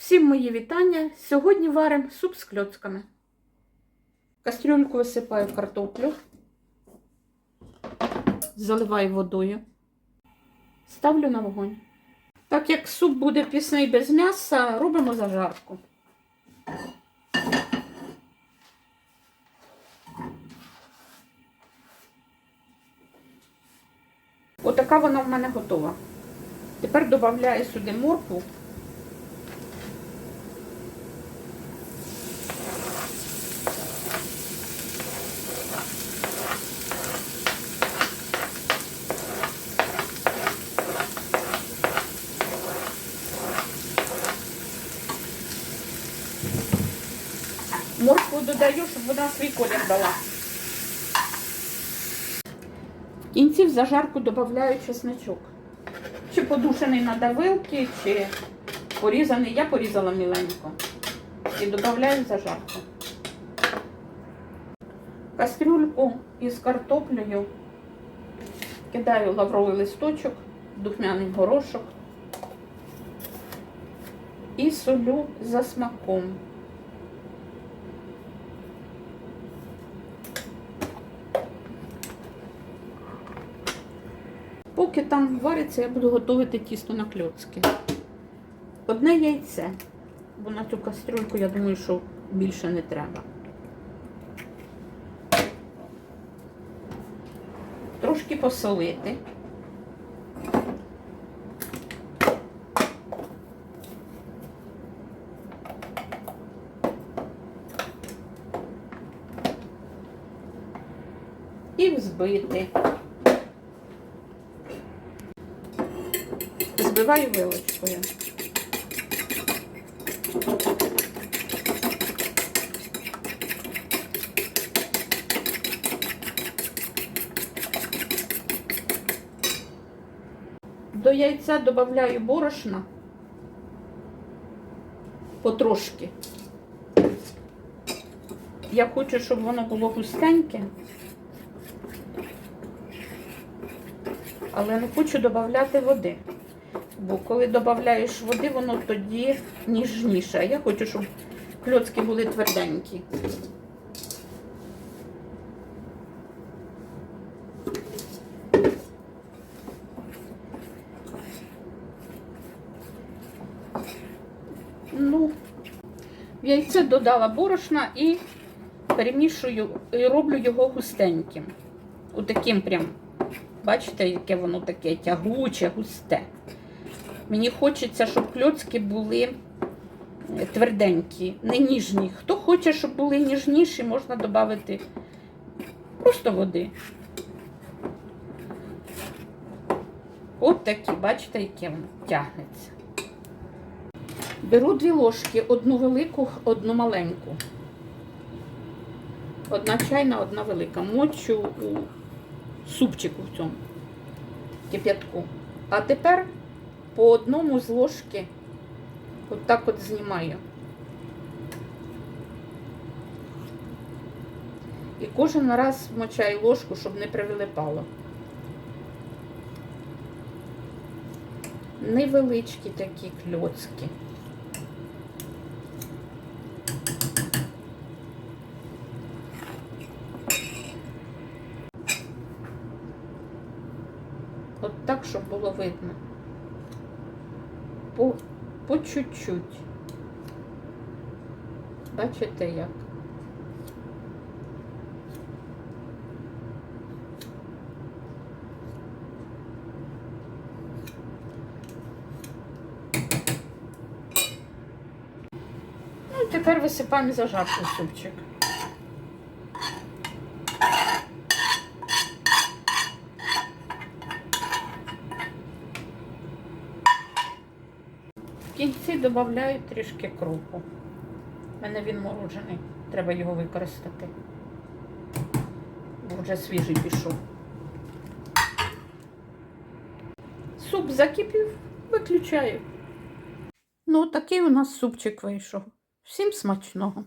Всім мої вітання. Сьогодні варимо суп з кльоцками. В Кастрюльку висипаю картоплю, заливаю водою, ставлю на вогонь. Так як суп буде пісний без м'яса, робимо зажарку. Отака вона в мене готова. Тепер додаю сюди моркву. Моркву додаю, щоб вона свій колір дала. В кінці в зажарку додаю чесничок. Чи подушений на давилки, чи порізаний. Я порізала міленько. І додаю в зажарку. Кастрюльку із картоплею кидаю лавровий листочок, духмяний горошок і солю за смаком. Поки там вариться, я буду готувати тісто на кльоцки. Одне яйце, бо на цю кастрюльку, я думаю, що більше не треба. Трошки посолити. І взбити. Збиваю вилочкою. До яйця додаю борошна потрошки. Я хочу, щоб воно було густеньке, але не хочу додати води. Бо коли додаєш води, воно тоді ніжніше. А я хочу, щоб кльоцки були тверденькі. Ну, в яйце додала борошна і перемішую і роблю його густеньким. Отаким прям, бачите, яке воно таке тягуче, густе. Мені хочеться, щоб кльоцки були е, тверденькі, не ніжні. Хто хоче, щоб були ніжніші, можна додати просто води. От такі, бачите, яке воно тягнеться. Беру дві ложки, одну велику, одну маленьку. Одна чайна, одна велика. Мочу у супчику в цьому кип'ятку. А тепер по одному з ложки от так от знімаю. І кожен раз вмочаю ложку, щоб не привилипало. Невеличкі такі кльоцки. От так, щоб було видно по, по чуть-чуть. Бачите як? Ну, тепер висипаємо зажарку супчик. Кінці додаю трішки крупу. У мене він морожений, треба його використати. Бо вже свіжий пішов. Суп закипів, виключаю. Ну, такий у нас супчик вийшов. Всім смачного.